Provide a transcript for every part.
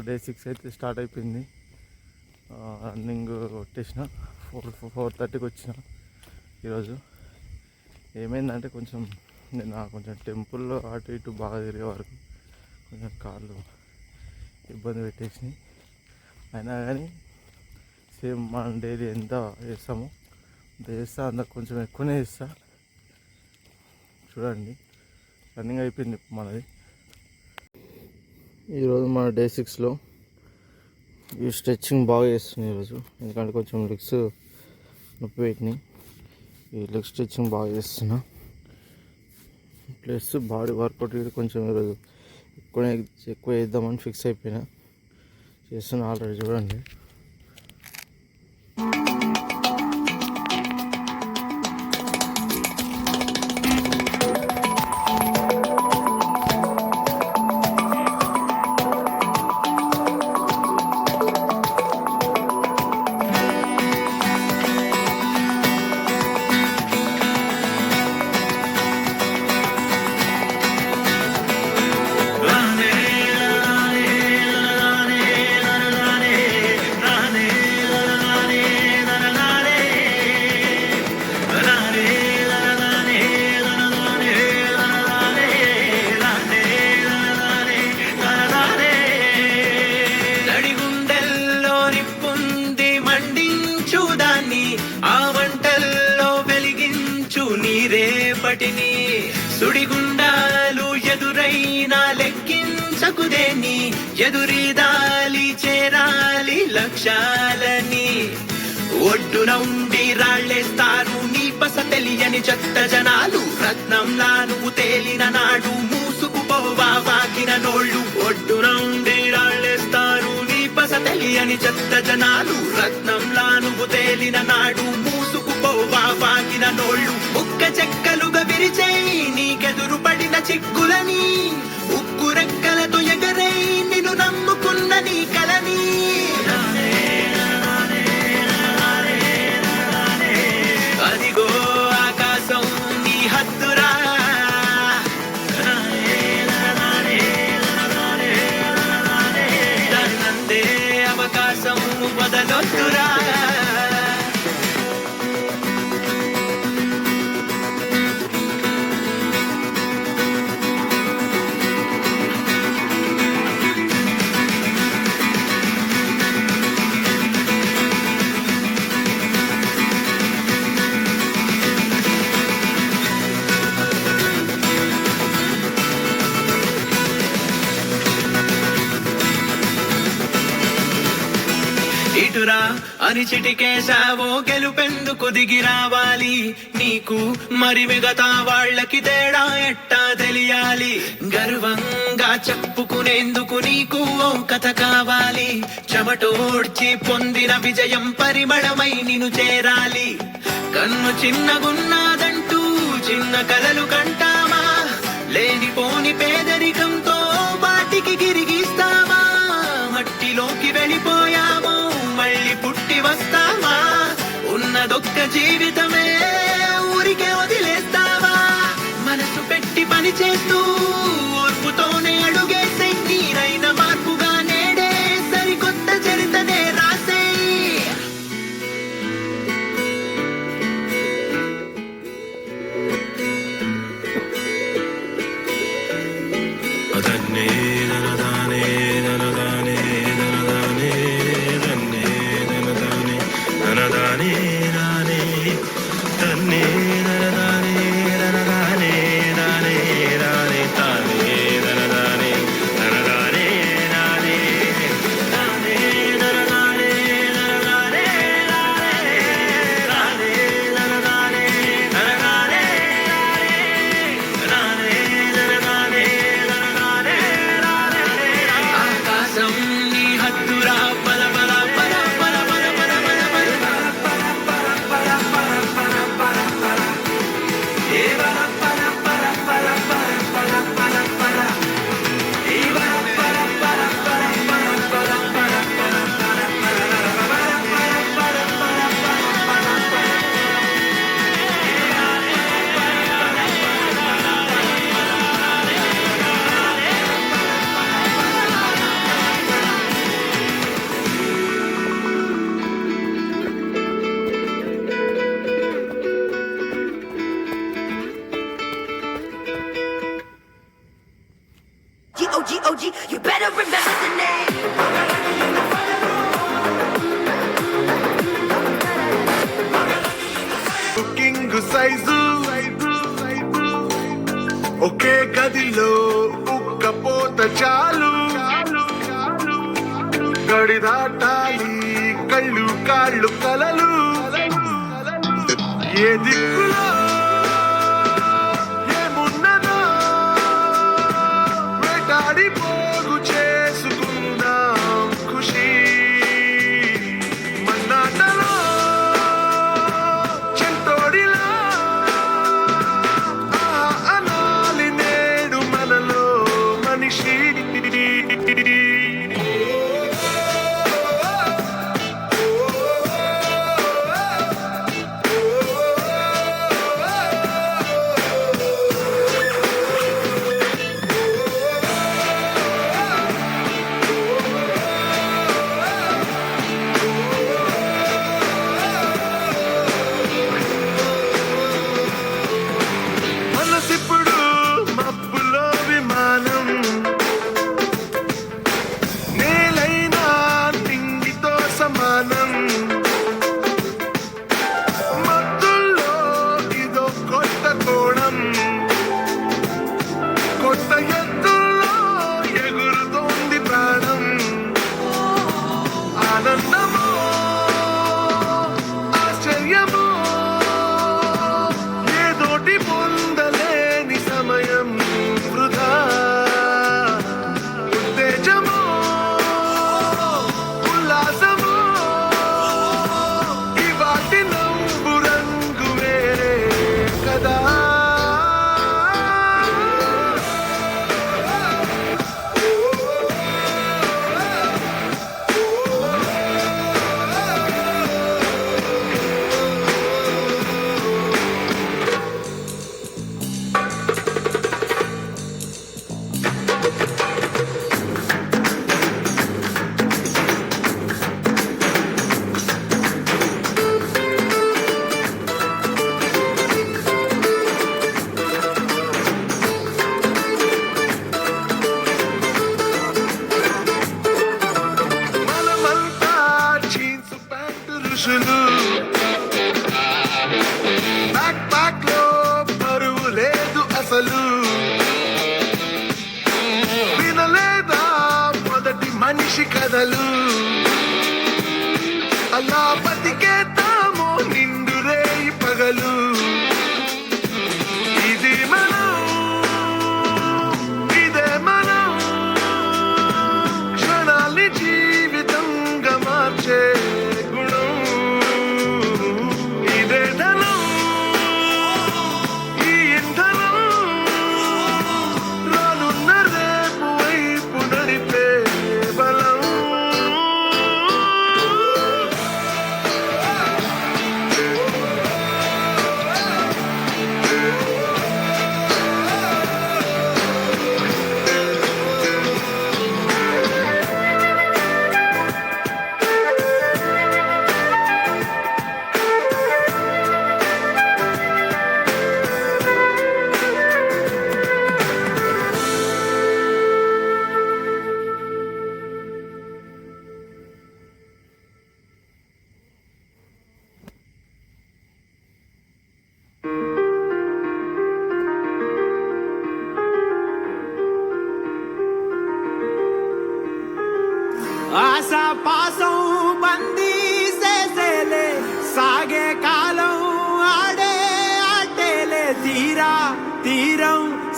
Day six అయితే start అయిపోయింది. Running కొట్టేసిన. ఫోర్ ఫోర్ థర్టీకి వచ్చిన ఈరోజు. ఏమైందంటే కొంచెం నేను కొంచెం టెంపుల్లో అటు ఇటు బాగా తిరిగే వరకు కొంచెం కాళ్ళు ఇబ్బంది పెట్టేసినాయి. అయినా కానీ సేమ్ మనం డైలీ ఎంత వేస్తామో అంత చేస్తా అంత కొంచెం ఎక్కువనే చేస్తా. చూడండి. రన్నింగ్ అయిపోయింది మనది. ఈరోజు మన డే సిక్స్లో ఈ స్ట్రెచ్చింగ్ బాగా చేస్తున్నాయి ఈరోజు. ఎందుకంటే కొంచెం లెగ్స్ నొప్పి పెట్టినాయి. ఈ లెగ్ స్ట్రెచ్చింగ్ బాగా చేస్తున్నా. ప్లస్ బాడీ వర్కౌట్ కొంచెం ఈరోజు ఎక్కువ ఎక్కువ చేద్దామని ఫిక్స్ అయిపోయినా. చేస్తున్నా ఆల్రెడీ చూడండి. లెక్కించకుదేని ఎదురీదాలి చేరాలి లక్ష్యాలని. ఒడ్డు ఉండి రాళ్ళేస్తారు నీ బస తెలియని చెత్త జనాలు. రత్నంలా నువ్వు తేలిన నాడు మూసుకుపోవా వాకిన నోళ్ళు. ఒడ్డు ఉండి రాళ్ళేస్తారు నీ బస తెలియని చెత్త జనాలు. రత్నంలా నువ్వు తేలిన నాడు మూసుకుపోవా వాకిన నోళ్ళు. ముక్క చెక్కలుగా విరిచేయి నీకెదురు పడిన చిక్కులని ఉక్కు వదలొద్దురా ఇటురా అని చిటికేశావో గెలుపెందుకు దిగి రావాలి. నీకు మరి మిగతా వాళ్ళకి తేడా ఎట్టా తెలియాలి. గర్వంగా చెప్పుకునేందుకు నీకు ఓ కథ కావాలి. చెమటోడ్చి పొందిన విజయం పరిమళమై నిన్ను చేరాలి. కన్ను చిన్నగున్నాదంటూ చిన్న కలలు కంటామా? లేనిపోని పేదరికంతో జీవితమే ఊరికే వదిలేస్తావా? మనసు పెట్టి పని చేస్తూ ఓర్పుతోనే అడుగేసే నీరైన మార్పుగా నేడే సరికొత్త చరితనే రాసే అదన్నే చాలు. గడి దాటాలి కళ్ళు కాళ్ళు కలలు. ఏ దిక్కులో మనిషి కథలు.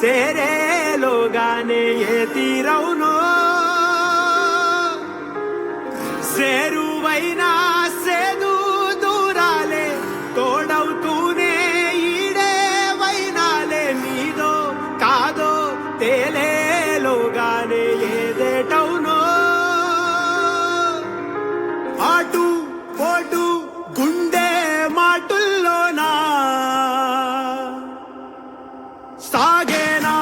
సేరే లోగానే ఏ సేరువైనా ಸಾಗೇನಾ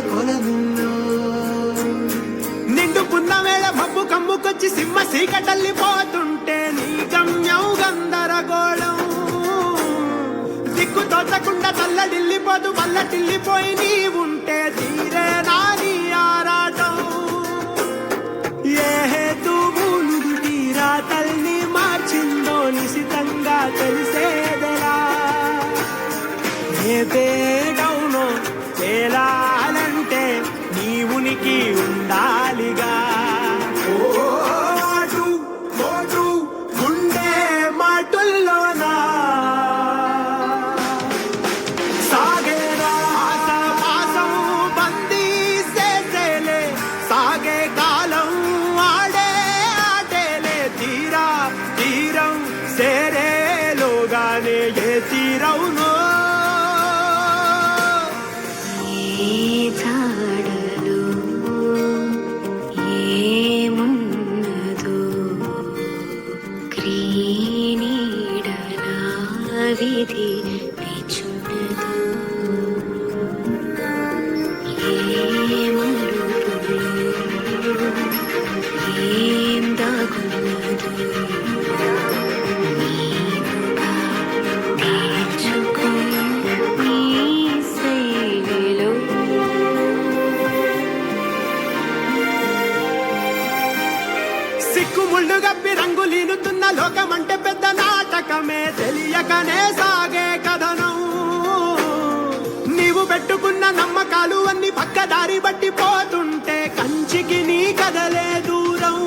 కొలగున్నా నిండు పున్నవేళ భబ్బు కమ్ముకొచ్చి సింహ సీకటల్లి పోతుంటే నీ గమ్యం గందరగోళం. దిక్కు తోచకుండా తల్లడిల్లిపోదు మల్లటిల్లిపోయి నీ ఉంటే తీరే నాని ఆరాటం. ఏ హేతువులు తీరా తల్లి మార్చిందో నిశితంగా తెలిసేదలా? సేరేలోగానే ఏ దారి బట్టి పోతుంటే కంచికి నీ కదలే దూరం.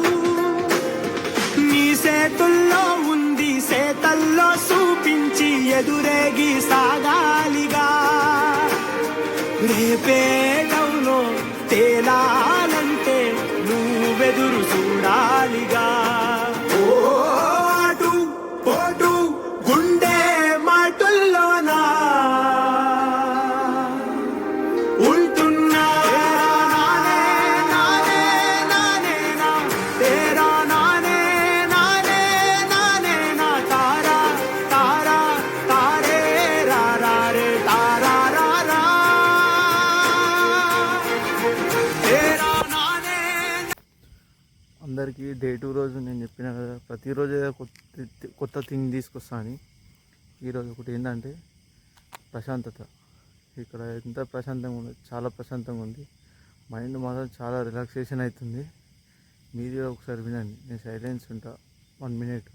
నీ సేతుల్లో ఉంది సేతల్లో చూపించి ఎదురేగి సాగాలిగా. రేపే అందరికీ డే టూ రోజు నేను చెప్పిన కదా ప్రతిరోజు ఏదో కొత్త కొత్త థింగ్ తీసుకొస్తా అని. ఈరోజు ఒకటి ఏంటంటే ప్రశాంతత. ఇక్కడ ఎంత ప్రశాంతంగా ఉంది చాలా ప్రశాంతంగా ఉంది. మైండ్ మాత్రం చాలా రిలాక్సేషన్ అవుతుంది. మీరు ఒకసారి వినండి. నేను సైలెన్స్ ఉంటా. One minute.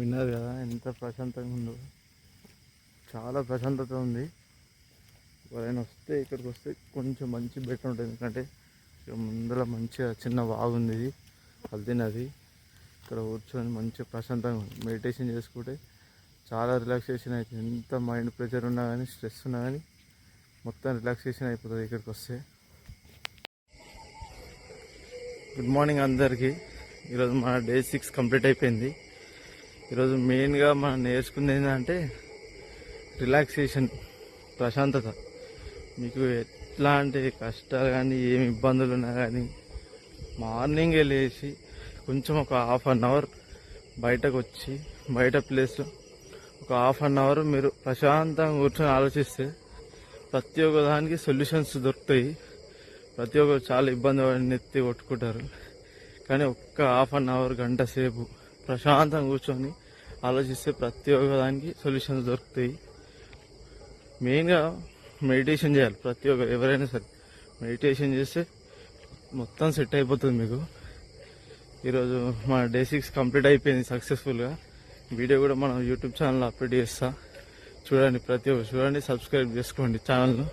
విన్నారు కదా ఎంత ప్రశాంతంగా ఉందో. చాలా ప్రశాంతత ఉంది. ఎవరైనా వస్తే ఇక్కడికి వస్తే కొంచెం మంచి బెటర్ ఉంటుంది. ఎందుకంటే ఇక్కడ ముందర మంచిగా చిన్న వాగుంది ఇది హల్దీ నది ఇక్కడ కూర్చొని మంచిగా ప్రశాంతంగా ఉంది. మెడిటేషన్ చేసుకుంటే చాలా రిలాక్సేషన్ అవుతుంది ఎంత మైండ్ ప్రెషర్ ఉన్నా కానీ స్ట్రెస్ ఉన్నా కానీ మొత్తం రిలాక్సేషన్ అయిపోతుంది ఇక్కడికి వస్తే. గుడ్ మార్నింగ్ అందరికీ. ఈరోజు మన డే సిక్స్ కంప్లీట్ అయిపోయింది. ఈరోజు మెయిన్గా మనం నేర్చుకుంది ఏంటంటే రిలాక్సేషన్ ప్రశాంతత. మీకు ఎట్లాంటి కష్టాలు కానీ ఏమి ఇబ్బందులు ఉన్నా కానీ మార్నింగే లేచి కొంచెం ఒక హాఫ్ అన్ అవర్ బయటకు వచ్చి బయట ప్లేస్లో ఒక హాఫ్ అన్ అవర్ మీరు ప్రశాంతంగా కూర్చొని ఆలోచిస్తే ప్రతి ఒక్క దానికి సొల్యూషన్స్ దొరుకుతాయి. ప్రతి ఒక్కరు చాలా ఇబ్బంది పడి నెత్తి కొట్టుకుంటారు. కానీ ఒక్క హాఫ్ అన్ అవర్ గంట సేపు ప్రశాంతంగా కూర్చొని ఆలోచిస్తే ప్రతి ఒక్క దానికి సొల్యూషన్స్ దొరుకుతాయి. మెయిన్గా మెడిటేషన్ చేయాలి ప్రతి ఒక్క ఎవరైనా సరే. మెడిటేషన్ చేస్తే మొత్తం సెట్ అయిపోతుంది మీకు. ఈరోజు మన డే సిక్స్ కంప్లీట్ అయిపోయింది సక్సెస్ఫుల్గా. వీడియో కూడా మనం యూట్యూబ్ ఛానల్ అప్లోడ్ చేస్తా. చూడండి ప్రతి ఒక్క చూడండి సబ్స్క్రైబ్ చేసుకోండి ఛానల్ను.